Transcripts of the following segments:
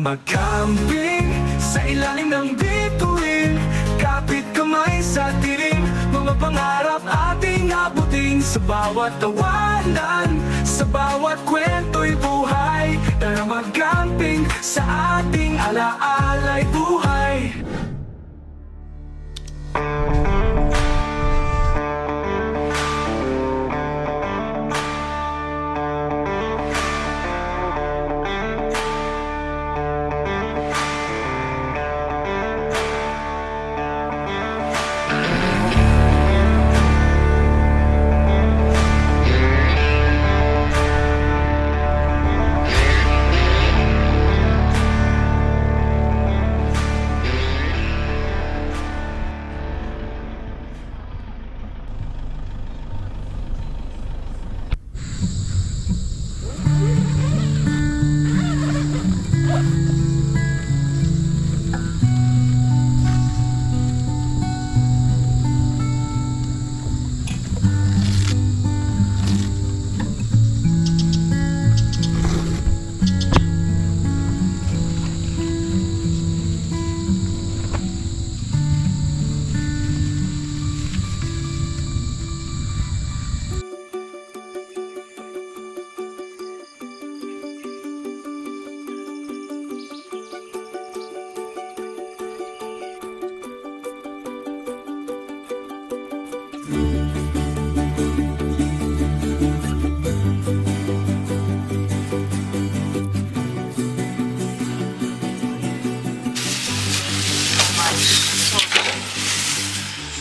magcamping Sa ilalim ng bituin. Kapit kamay sa tiling Mga pangarap ating abutin. Sa bawat tawanan Sa bawat kwento'y buhay Tara magcamping Sa ating alaala'y buhay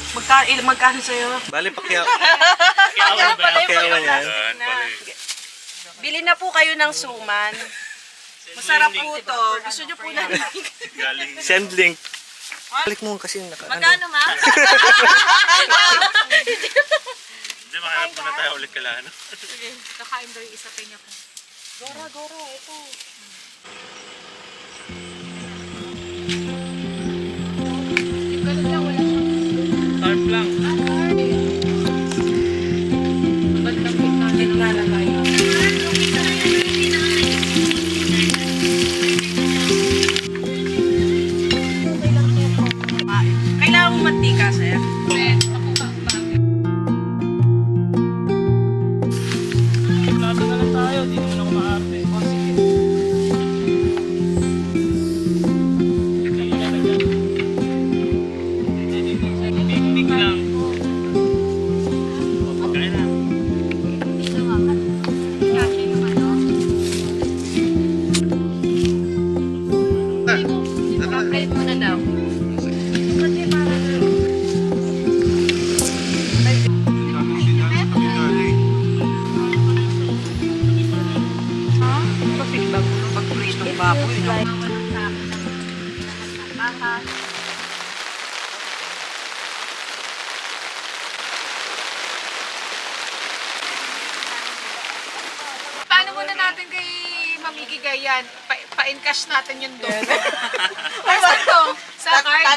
Magka, il, magkano sa'yo? Bali, pakyaw. Kaya pala yung Pakyaw mga- yan. Bili na po kayo ng suman. Masarap po to. Gusto nyo po na. Send link. Balik mo kasi naka... Magkano ma? Hindi, makahanap muna tayo ulit kala, ano? Sige, kakain daw yung isa pinya ko. Gora, gora, ito. Carp lang. Gitna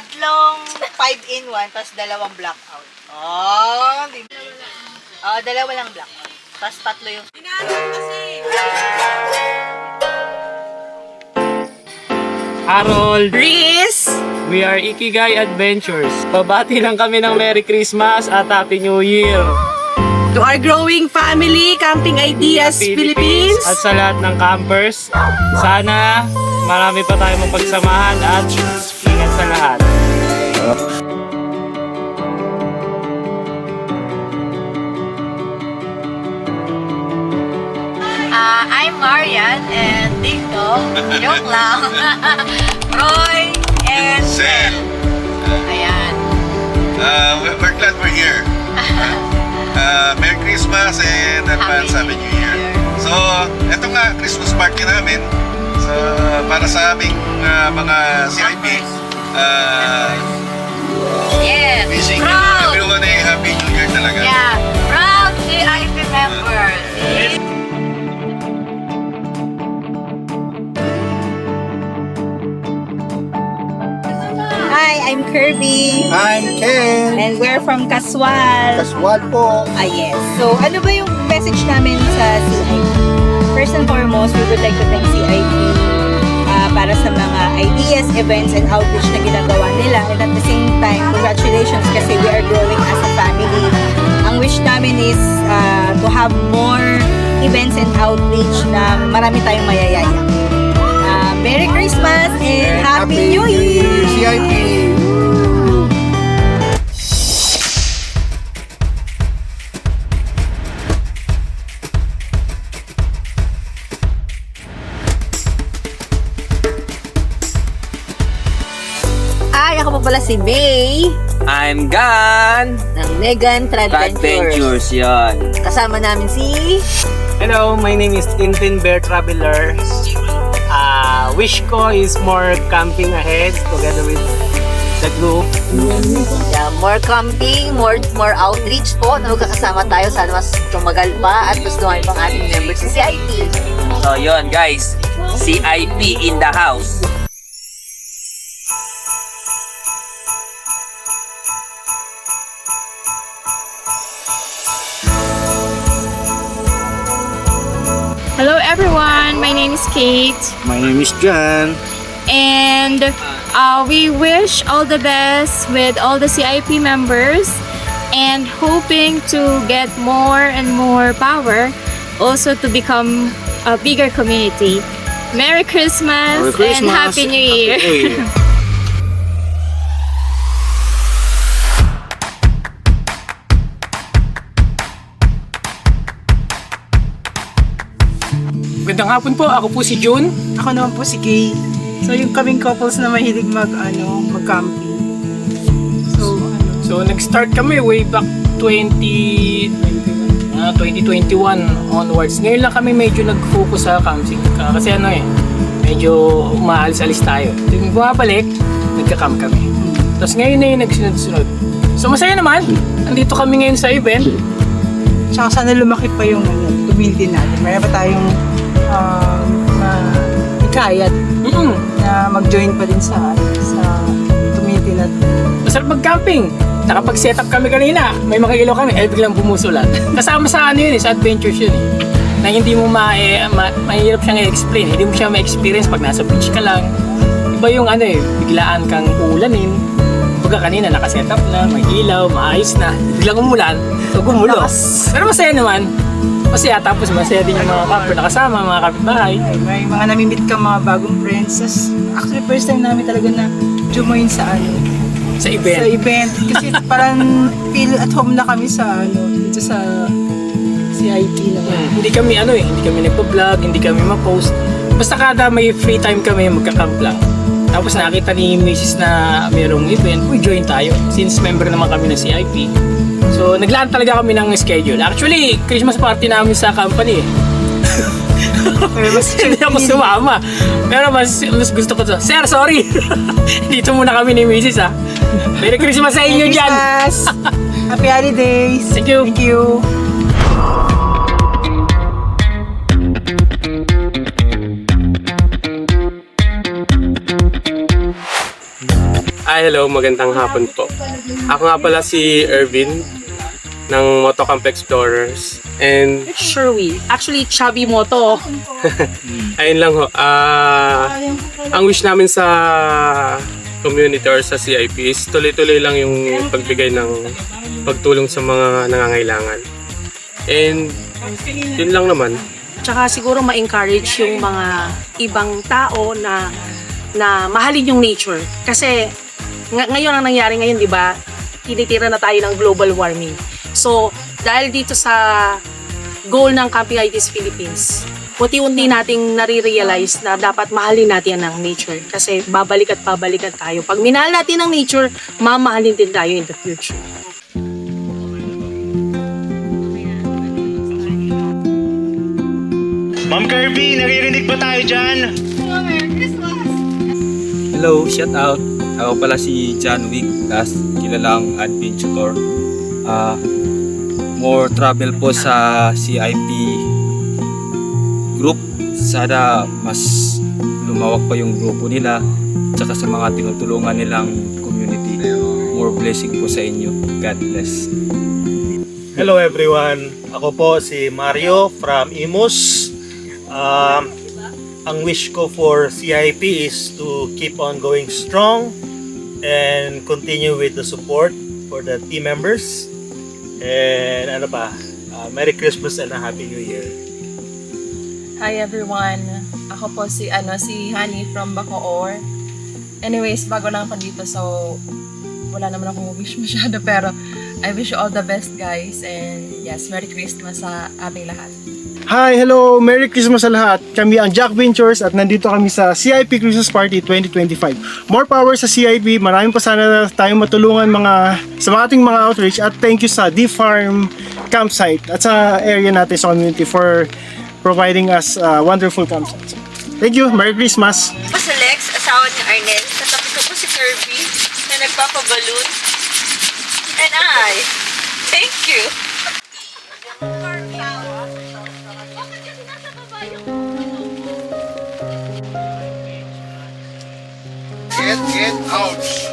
tatlong 5 in 1, tapos dalawang blackout. Oh, di Oh, dalawa lang blackout. Tapos tatlo yung... Inaano kasi. Harold, Chris! we are Ikigai Adventures. Pabati lang kami ng Merry Christmas at Happy New Year. To our growing family, Camping Ideas Philippines. At sa lahat ng campers, sana marami pa tayong mapagsamahan at ingat sa lahat. Ah, I'm Marian and dito, joke lang. Roy and Sel, Ayan. uh, we're, glad we're here. Uh, Merry Christmas and advance Happy New Year. So, eto nga, Christmas party namin sa, para sa aming uh, mga CIP. Uh, Yes. wishing Proud. everyone Happy New Year talaga. Yeah. Proud CIP members. Hi, I'm Kirby. I'm Ken. And we're from Kaswal. Kaswal po. Ah, yes. So, ano ba yung message namin sa CIP? First and foremost, we would like to thank CIP para sa mga ideas, events, and outreach na ginagawa nila. And at the same time, congratulations kasi we are growing as a family. Ang wish namin is uh, to have more events and outreach na marami tayong mayayaya. Uh, Merry Christmas and Happy New Year! CIP! Ako pa pala si May I'm gone! ng Megan Tradventures. Adventures yon. Kasama namin si... Hello, my name is Tintin Bear Traveler. Uh, wish ko is more camping ahead together with the group. Yeah, more camping, more more outreach po na magkakasama tayo. Sana mas tumagal pa at mas dumami pang ating members sa CIP. So yon guys, CIP in the house. Hello everyone, my name is Kate My name is John. and uh, we wish all the best with all the CIP members and hoping to get more and more power also to become a bigger community. Merry Christmas, Merry Christmas. and Happy New Year. Hey. Magandang hapon po, ako po si June. Ako naman po si Kay. So, yung kaming couples na mahilig mag, ano, mag-camping. So, ano, So nag-start kami way back 20, ah, 2021 onwards. Ngayon lang kami medyo nag-focus sa camping. Ah, kasi ano eh, medyo umaalis-alis tayo. Yung bumabalik, nagka-camp kami. Tapos ngayon na yung nagsunod-sunod. So masaya naman, andito kami ngayon sa event. tsaka sana lumaki pa yung ano, community natin. Mayroon pa tayong um, na hikayat Mm, na mag-join pa din sa, sa community natin. masarap mag-camping. Nakapag-set up kami kanina, may mga ilaw kami, eh biglang bumusulat. Kasama sa ano yun eh, sa adventures yun eh. Na hindi mo ma, eh, ma mahirap siyang i-explain, hindi mo siya ma-experience pag nasa beach ka lang. Iba yung ano eh, biglaan kang ulanin. Pagka kanina nakaset up na, may ilaw, maayos na. Biglang umulan, so gumulo. Pero masaya naman. Masaya tapos masaya din yung mga camper na kasama, mga kapitbahay. Ay, may mga namimit ka mga bagong friends. Tas, Actually, first time namin talaga na jumoin sa ano, Sa sa event. event. Kasi parang feel at home na kami sa ano, dito sa CIP naman. Hmm, hindi kami ano eh, hindi kami nagpa-vlog, hindi kami ma-post. Basta kada may free time kami, magka-camp lang. Tapos nakita ni Mrs. na mayroong event, uy, join tayo. Since member naman kami ng CIP. Naglaan talaga kami ng schedule. Actually, Christmas party namin sa company eh. Mas Hindi ako sumama. Pero mas, mas gusto ko to. Sir, sorry! Dito muna kami ni Mrs. ha. Merry Christmas sa inyo dyan! Christmas! Happy holidays! Thank you. Thank you! Ay, hello, magandang hapon po. Ako nga pala si Ervin ng Motocamp Explorers. And Sure we. Actually, Chubby Moto. ayun lang ho, ah, ang wish namin sa community or sa CIP is tuloy-tuloy lang yung pagbigay ng pagtulong sa mga nangangailangan. And yun lang naman. Tsaka siguro ma-encourage yung mga ibang tao na na mahalin yung nature. Kasi ng- ngayon ang nangyari ngayon, di ba? Tinitira na tayo ng global warming. So, dahil dito sa goal ng Camping IDs Philippines, unti-unti nating nare-realize na dapat mahalin natin ang nature. Kasi babalik at babalikan tayo. Pag minahal natin ang nature, mamahalin din tayo in the future. Ma'am Kirby, naririnig ba tayo dyan? Hello, shout out. Ako pala si John Wick, das kilalang adventure. Ah, more travel po sa CIP group. Sana mas lumawak pa yung grupo nila tsaka sa mga tinutulungan nilang community. More blessing po sa inyo. God bless. Hello everyone. Ako po si Mario from Imus. Um, ang wish ko for CIP is to keep on going strong and continue with the support for the team members. And ano pa, uh, Merry Christmas and a Happy New Year. Hi everyone. Ako po si ano si Honey from Bacoor. Anyways, bago lang ako dito so wala naman akong wish masyado pero I wish you all the best guys and yes, Merry Christmas sa ating lahat. Hi, hello! Merry Christmas sa lahat! Kami ang Jack Ventures at nandito kami sa CIP Christmas Party 2025. More power sa CIP, maraming pa sana tayong matulungan mga sa mga ating mga outreach at thank you sa D-Farm campsite at sa area natin sa community for providing us uh, wonderful campsites. Thank you! Merry Christmas! Ako si Lex, asawa ni Arnel. Katabi ko si Kirby na nagpapabaloon. And I, thank you. Get, get, ouch.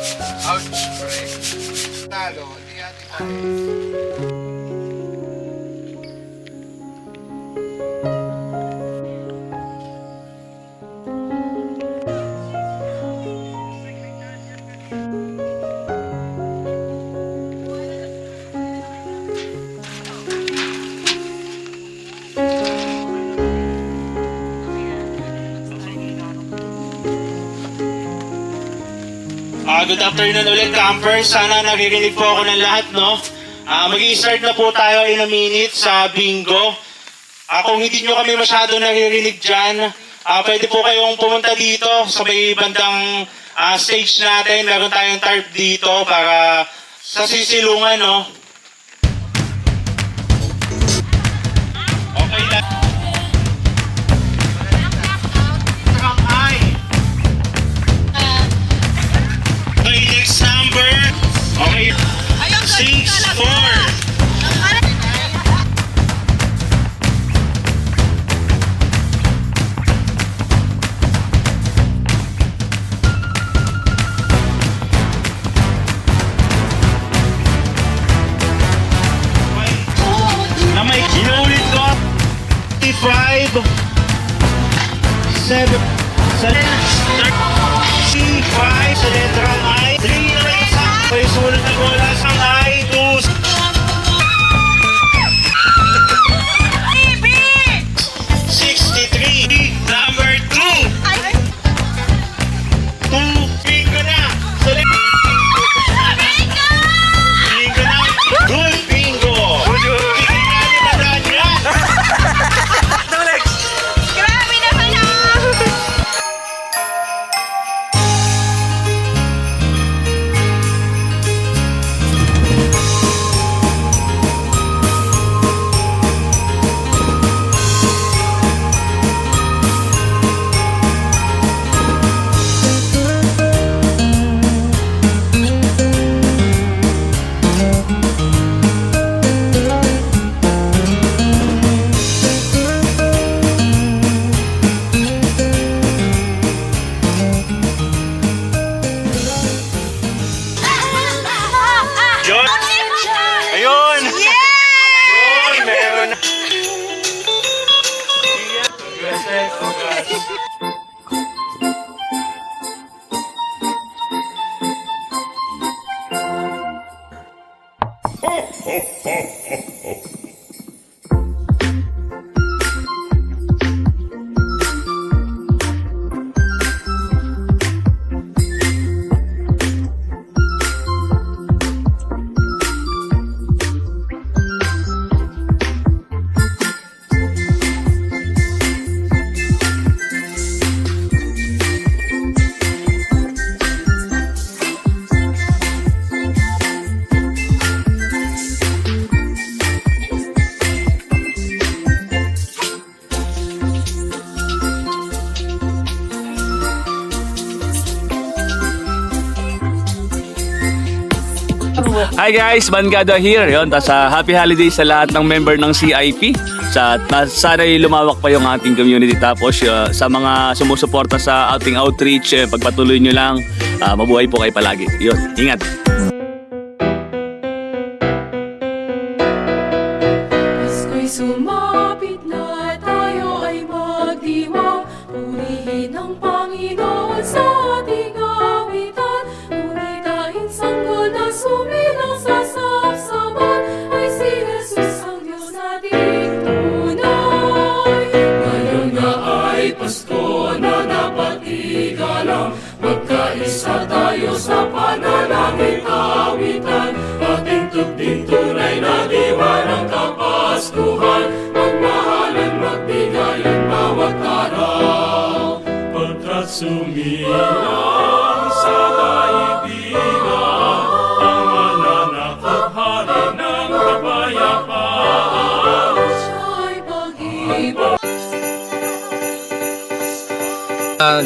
Ouch, pre. Talo, di ati tayo. Good afternoon ulit, campers. Sana naririnig po ako ng lahat, no? Ah, mag-i-start na po tayo in a minute sa bingo. Ah, kung hindi nyo kami masyado naririnig dyan, ah, pwede po kayong pumunta dito sa may bandang ah, stage natin. Meron tayong tarp dito para sa sisilungan, no? Number. Okay. Six, four. Hi guys, Mangado here. Yon, tas ah, happy holidays sa lahat ng member ng CIP. Sa na, sana lumawak pa yung ating community tapos ah, sa mga sumusuporta sa ating outreach, eh, pagpatuloy nyo lang. Ah, mabuhay po kayo palagi. Yon, ingat.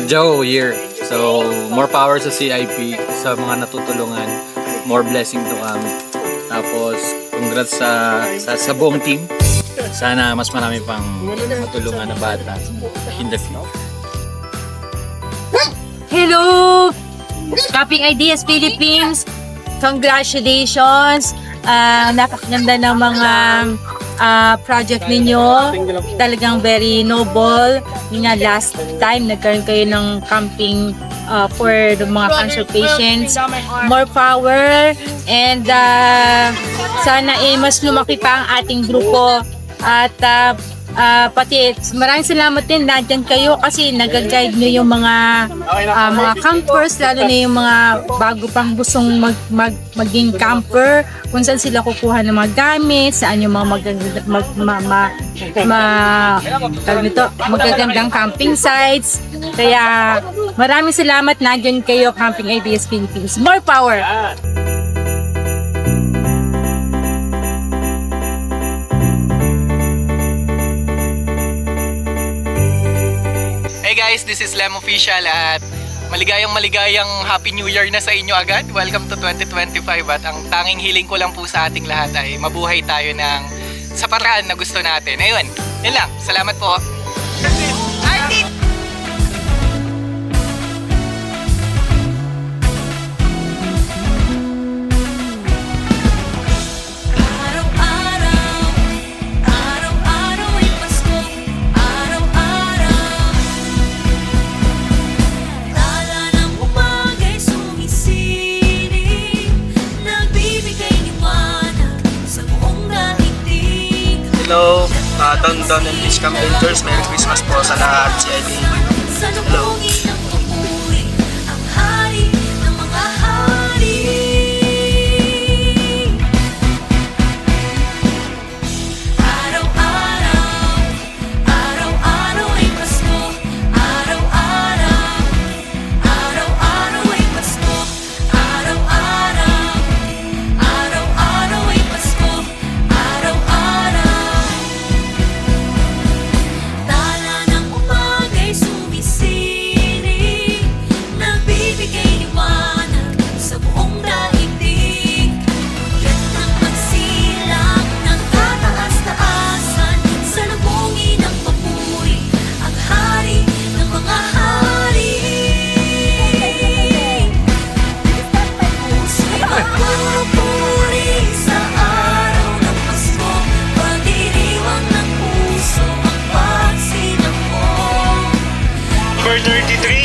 Joe here. So, more power sa CIP, sa mga natutulungan. More blessing to come. Tapos, congrats sa, sa, sa buong team. Sana mas marami pang matulungan na bata in the future. Hello! Copying Ideas Philippines! Congratulations! Ah, napakaganda ng mga ah, project ninyo. Talagang very noble. Yun nga, last time, nagkaroon kayo ng camping ah, for the mga cancer patients. More power and ah, sana eh, mas lumaki pa ang ating grupo. At ah, ah, pati maraming salamat din nandyan kayo kasi nag-guide nyo yung mga ah, mga campers lalo na yung mga bago pang gustong mag, mag, maging camper kung saan sila kukuha ng mga gamit saan yung mga magaganda, mag, ma, ma, ma, nito, magagandang camping sites kaya maraming salamat nandyan kayo Camping Ideas Philippines more power! Guys, this is Lem Official at maligayang maligayang Happy New Year na sa inyo agad. Welcome to 2025 at ang tanging hiling ko lang po sa ating lahat ay mabuhay tayo ng sa paraan na gusto natin. Ayun, yun lang. Salamat po. Don and Beach Camp Rangers. Merry Christmas po sa lahat. CID. Sa Thirty-three.